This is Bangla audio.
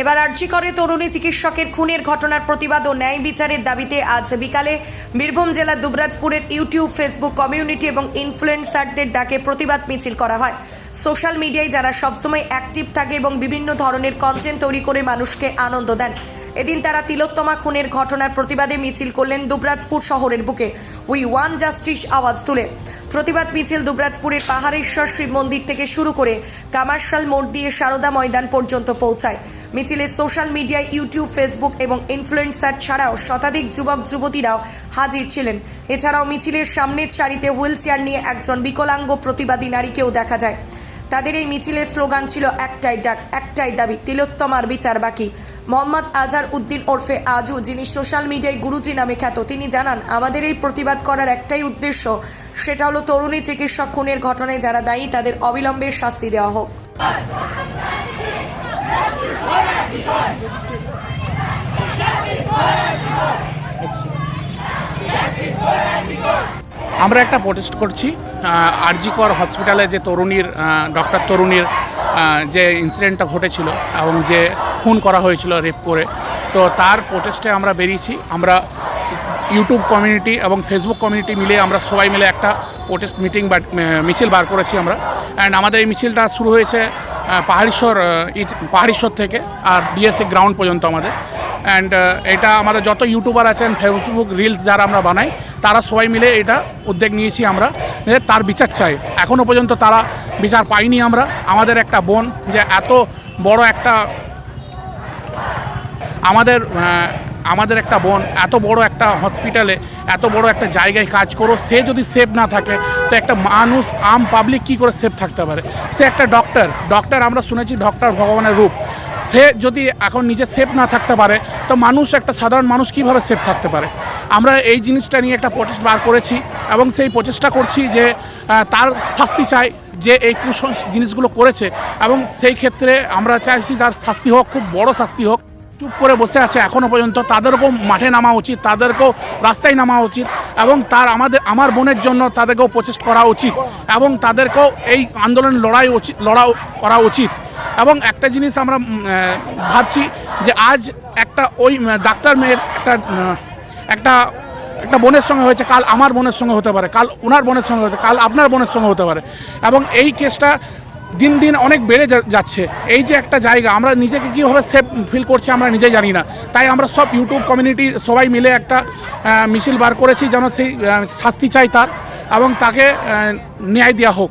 এবার আর্জি করে তরুণী চিকিৎসকের খুনের ঘটনার প্রতিবাদ ও ন্যায় বিচারের দাবিতে আজ বিকালে বীরভূম জেলার দুবরাজপুরের ইউটিউব, ফেসবুক কমিউনিটি এবং ইনফ্লুয়েন্সারদের ডাকে প্রতিবাদ মিছিল করা হয়। সোশ্যাল মিডিয়ায় যারা সবসময় অ্যাক্টিভ থাকে এবং বিভিন্ন ধরনের কন্টেন্ট তৈরি করে মানুষকে আনন্দ দেন, এদিন তারা তিলোত্তমা খুনের ঘটনার প্রতিবাদে মিছিল করলেন দুবরাজপুর শহরের বুকে। উই ওয়ান জাস্টিস আওয়াজ তুলে। প্রতিবাদ মিছিল দুবরাজপুরের পাহাড়েশ্বর শিব মন্দির থেকে শুরু করে কামারশাল মোড় দিয়ে সারদা ময়দান পর্যন্ত পৌঁছায়। মিছিলে সোশ্যাল মিডিয়ায় ইউটিউব, ফেসবুক এবং ইনফ্লুয়েন্সার ছাড়াও শতাধিক যুবক, যুবতীরাও হাজির ছিলেন। এছাড়াও মিছিলের সামনের সারিতে হুইল চেয়ার নিয়ে একজন বিকলাঙ্গ প্রতিবাদী নারীকেও দেখা যায়। তাদের এই মিছিলের স্লোগান ছিল, একটাই ডাক, একটাই দাবি, তিলোত্তমার বিচার বাকি। মোহাম্মদ আজহার উদ্দিন ওরফে আজু, যিনি সোশ্যাল মিডিয়ায় গুরুজি নামে খ্যাত, তিনি জানান, আমাদের এই প্রতিবাদ করার একটাই উদ্দেশ্য, সেটা হলো তরুণী চিকিৎসক খুনের ঘটনায় যারা দায়ী, তাদের অবিলম্বে শাস্তি দেওয়া হোক। আমরা একটা প্রোটেস্ট করছি আরজিকর হসপিটালে যে তরুণীর ডক্টর তরুণীর যে ইনসিডেন্টটা ঘটেছিল এবং যে খুন করা হয়েছিল রেপ করে, তো তার প্রোটেস্টে আমরা বেরিয়েছি। আমরা ইউটিউব কমিউনিটি এবং ফেসবুক কমিউনিটি মিলে আমরা সবাই মিলে একটা প্রোটেস্ট মিটিং মিছিল বার করেছি আমরা। অ্যান্ড আমাদের এই মিছিলটা শুরু হয়েছে পাহাড়িশ্বর পাহাড়িশ্বর থেকে, আর ডিএসএ গ্রাউন্ড পর্যন্ত আমাদের। অ্যান্ড এটা আমাদের যত ইউটিউবার আছেন ফেসবুক রিলস যারা আমরা বানাই, তারা সবাই মিলে এটা উদ্যোগ নিয়েছি আমরা, যে তার বিচার চাই। এখনও পর্যন্ত তারা বিচার পাইনি আমরা। আমাদের একটা বোন যে এত বড় একটা, আমাদের আমাদের একটা বোন এত বড় একটা হসপিটালে এত বড় একটা জায়গায় কাজ করো, সে যদি সেফ না থাকে, তো একটা মানুষ আম পাবলিক কি করে সেফ থাকতে পারে? সে একটা ডক্টর ডক্টর আমরা শুনেছি ডক্টর ভগবানের রূপ। সে যদি এখন নিজে সেফ না থাকতে পারে, তো মানুষ একটা সাধারণ মানুষ কীভাবে সেফ থাকতে পারে? আমরা এই জিনিসটা নিয়ে একটা প্রচেষ্টা বার করেছি এবং সেই প্রচেষ্টা করছি যে তার শাস্তি চাই, যে এই কুসংস জিনিসগুলো করেছে এবং সেই ক্ষেত্রে আমরা চাইছি তার শাস্তি হোক, খুব বড় শাস্তি হোক। চুপ করে বসে আছে এখনও পর্যন্ত। তাদেরকেও মাঠে নামা উচিত, তাদেরকেও রাস্তায় নামা উচিত এবং তার আমাদের, আমার বোনের জন্য তাদেরকেও প্রচেষ্ট করা উচিত এবং তাদেরকেও এই আন্দোলন লড়াই উচিত লড়া করা উচিত। এবং একটা জিনিস আমরা ভাবছি যে আজ একটা ওই ডাক্তার মেয়ের একটা একটা একটা বোনের সঙ্গে হয়েছে, কাল আমার বোনের সঙ্গে হতে পারে, কাল ওনার বোনের সঙ্গে হতে কাল আপনার বোনের সঙ্গে হতে পারে। এবং এই কেসটা দিন দিন অনেক বেড়ে যাচ্ছে। এই যে একটা জায়গা, আমরা নিজেকে কীভাবে সেফ ফিল করছি আমরা নিজেই জানি না। তাই আমরা সব ইউটিউব কমিউনিটি সবাই মিলে একটা মিছিল বার করেছি যেন সেই শাস্তি চাই তার এবং তাকে ন্যায় দেওয়া হোক।